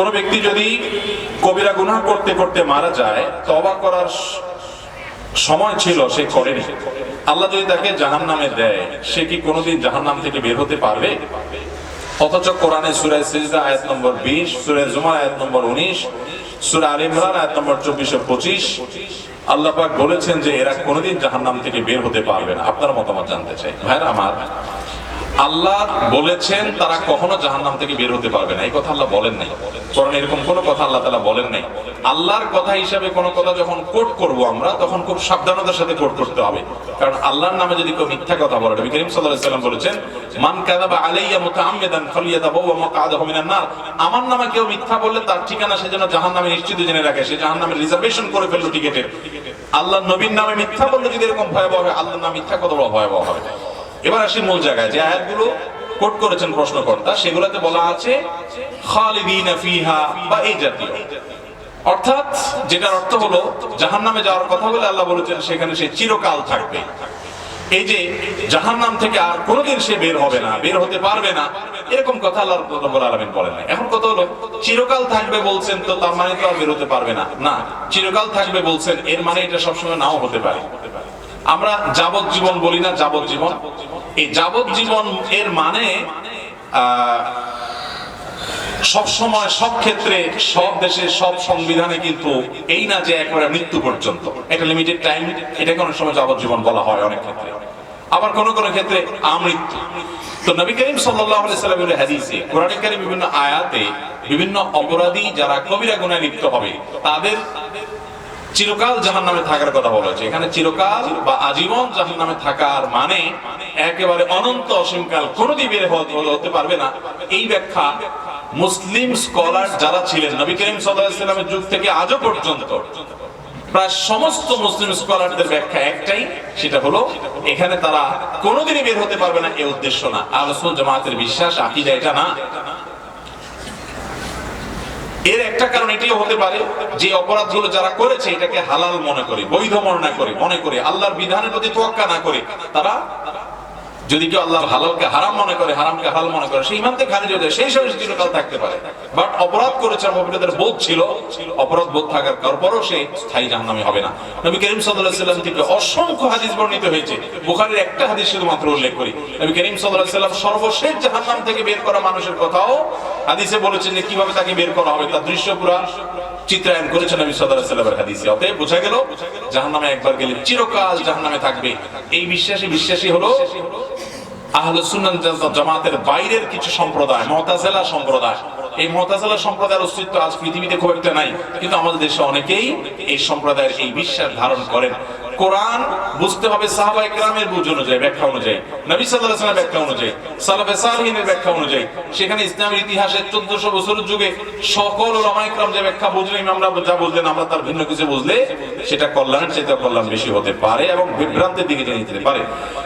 কোন ব্যক্তি যদি কবিরা গুনাহ করতে করতে মারা যায় তবা করার সময় ছিল, সে করেনি। আল্লাহ যদি তাকে জাহান নামে দেয়, সে কি কোনোদিন জাহান নাম থেকে বের হতে পারবে? অথচ কোরআনে সুরায় সিজদা আয়াত নম্বর বিশ সুরায় জুমার আয়াত নম্বর উনিশ, সুরা আল ইমরান আয়াত নম্বর চব্বিশে পঁচিশ, আল্লাহ পাক বলেছেন যে এরা কোনোদিন জাহান্নাম থেকে বের হতে পারবে না। আপনার মতামত জানতে চাই। ভাইরা আমার আল্লাহ বলেছেন, তারা কখনো জাহান্নাম থেকে বের হতে পারবে না। এই কথা আল্লাহ বলেন নাই। কারণ এরকম কোনো কথা আল্লাহ তালা বলেন নাই। আল্লাহর কথা হিসাবে কোনো কথা যখন কোট করব আমরা, তখন খুব সাবধানতার সাথে কোট করতে হবে। কারণ আল্লাহর নামে যদি কেউ মিথ্যা কথা বলে, নবী করিম সাল্লাল্লাহু আলাইহি বলেছেন, মান কাযাবা আলাইয়া মুতাআম্মিদান ফালিয়াতাবাওয়া মাকআদাহু মিনান নার। আমার নামে কেউ মিথ্যা বললে তার ঠিকানা সে যেন জাহান্নামে নিশ্চিত জেনে রাখে। সে জাহান্নামে রিজার্ভেশন করে ফেলল টিকেটের। আল্লাহ নবীর নামে মিথ্যা বললে যদি এরকম ভয়াবহ হয়, আল্লাহর নামে মিথ্যা কত বড় ভয়াবহ হবে। এবার আসি মূল জায়গায়। যে আয়াতগুলো কোট করেছেন প্রশ্নকর্তা, সেগুলোতে বলা আছে, খালিদিনা ফিহা বা এই জাতীয়। অর্থাৎ যেটার অর্থ হলো, জাহান্নামে যাওয়ার কথা বলে আল্লাহ বলেছেন, সেখানে সে চিরকাল থাকবে। এই যে জাহান্নাম থেকে আর কোনোদিন সে বের হবে না, বের হতে পারবে না, এরকম কথা আল্লাহ রাব্বুল বলেন না এখন কথা হলো, চিরকাল থাকবে বলছেন তো তার মানে তো আর বের হতে পারবে না। না, চিরকাল থাকবে বলছেন, এর মানে এটা সবসময় নাও হতে পারে। আমরা যাবজ্জীবন বলি না, যাবজ্জীবন। এই যাবজ্জীবন এর মানে সব সময়, সব ক্ষেত্রে, সব দেশে, সব সংবিধানে কিন্তু এই না যে একবারে মৃত্যু পর্যন্ত। একটা লিমিটেড টাইম এটাকে অনেক সময় যাবজ্জীবন বলা হয় অনেক ক্ষেত্রে। আবার কোন কোন ক্ষেত্রে আমৃত্যু। তো নবী করিম সাল্লাল্লাহু আলাইহি সাল্লামের হাদিসে, কোরআন বিভিন্ন আয়াতে বিভিন্ন অপরাধী যারা কবিরা গুনাহে লিপ্ত হবে, তাদের চিরকাল জাহান নামে থাকার কথা বলা হয়েছে। এখানে চিরকাল বা আজীবন জাহান নামে থাকার মানে একেবারে অনন্ত অসীমকাল কোনোদিন বের হতে পারবে না। এই ব্যাখ্যা মুসলিম স্কলার যারা ছিলেন, নবী করিম সাল্লামের যুগ থেকে আজও পর্যন্ত, প্রায় সমস্ত মুসলিম স্কলারদের ব্যাখ্যা একটাই, সেটা হলো এখানে তারা কোনোদিনই বের হতে পারবে না এই উদ্দেশ্য না। আলোচনা জামাতের বিশ্বাস, আকিদা এটা না। এর একটা কারণ এটিও হতে পারে যে অপরাধগুলো যারা করেছে এটাকে হালাল মনে করে, বৈধ মনে করে মনে করে, আল্লাহর বিধানের প্রতি তোয়াক্কা না করে, তারা যদি কেউ আল্লাহর হালালকে হারাম মনে করে হারামকে হালাল মনে করে সেই ইমান থেকে খারিজ হয়ে যায়, সেই সময় চিরকাল থাকতে পারে। বাট অপরাধ করেছে অপরাধের বোধ ছিল অপরাধ বোধ থাকার পরও সে স্থায়ী জাহান্নামী হবে না। নবী করিম সাল্লাল্লাহু আলাইহি থেকে অসংখ্য হাদিস বর্ণিত হয়েছে। বুখারীর একটা হাদিস শুধুমাত্র উল্লেখ করি। নবী করিম সাল্লাল্লাহু আলাইহি সর্বশেষ জাহান্নাম থেকে বের করা মানুষের কথাও হাদিসে বলেছেন যে কীভাবে তাকে বের করা হবে তার দৃশ্য পুরা চিত্রায়ন করেছেন আমি আলাইহি সাল্লামের হাদিসে। অতএব বোঝা গেল, জাহান্নামে একবার গেলে চিরকাল জাহান নামে থাকবে। এই বিশ্বাসী বিশ্বাসী হলো আহলে জামাতের বাইরের কিছু সম্প্রদায় মহতাজেলা সম্প্রদায়। এই মহতাজেলা সম্প্রদায়ের অস্তিত্ব আজ পৃথিবীতে খুব একটা নাই। কিন্তু আমাদের দেশে অনেকেই এই সম্প্রদায়ের এই বিশ্বাস ধারণ করেন। কোরআন বুঝতে হবে সাহাবা একরামের বুঝ অনুযায়ী, ব্যাখ্যা অনুযায়ী, নবী আলাইহি ওয়াসাল্লামের ব্যাখ্যা অনুযায়ী, সালাফে সালিহিনের ব্যাখ্যা অনুযায়ী। সেখানে ইসলামের ইতিহাসের 1400 বছরের যুগে সকল ওলামা একরাম যে ব্যাখ্যা বুঝলেন আমরা যা বুঝলেন, আমরা তার ভিন্ন কিছু বুঝলে সেটা কল্যাণের চাইতে কল্যাণ বেশি হতে পারে এবং বিভ্রান্তের দিকে যেতে পারে।